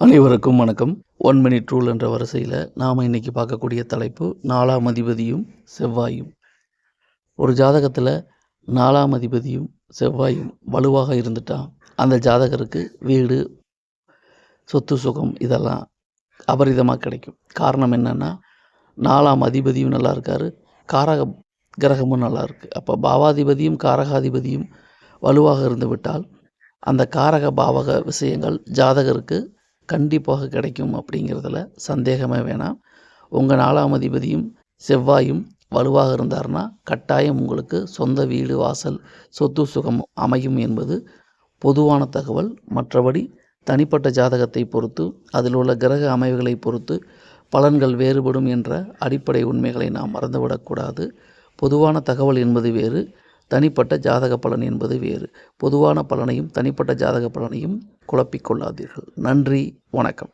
அனைவருக்கும் வணக்கம். One minute rule என்ற வரிசையில் நாம் இன்னைக்கு பார்க்கக்கூடிய தலைப்பு நாலாம் அதிபதியும் செவ்வாயும். ஒரு ஜாதகத்தில் நாலாம் அதிபதியும் செவ்வாயும் வலுவாக இருந்துட்டால் அந்த ஜாதகருக்கு வீடு சொத்து சுகம் இதெல்லாம் அபரிதமாக கிடைக்கும். காரணம் என்னென்னா நாலாம் அதிபதியும் நல்லா இருக்கார். காரக கிரகமும் நல்லா இருக்குது அப்போ பாவாதிபதியும் காரகாதிபதியும் வலுவாக இருந்து விட்டால் அந்த காரக பாவக விஷயங்கள் ஜாதகருக்கு கண்டிப்பாக கிடைக்கும் அப்படிங்கிறதுல சந்தேகமே வேணாம். உங்கள் நாலாம் அதிபதியும் செவ்வாயும் வலுவாக இருந்தார்னா கட்டாயம் உங்களுக்கு சொந்த வீடு வாசல் சொத்து சுகம் அமையும் என்பது பொதுவான தகவல். மற்றபடி தனிப்பட்ட ஜாதகத்தை பொறுத்து அதில் உள்ள கிரக அமைவுகளை பொறுத்து பலன்கள் வேறுபடும் என்ற அடிப்படை உண்மைகளை நாம் மறந்துவிடக்கூடாது. பொதுவான தகவல் என்பது வேறு. தனிப்பட்ட ஜாதக பலன் என்பது வேறு. பொதுவான பலனையும் தனிப்பட்ட ஜாதக பலனையும் குழப்பிக்கொள்ளாதீர்கள் நன்றி. வணக்கம்.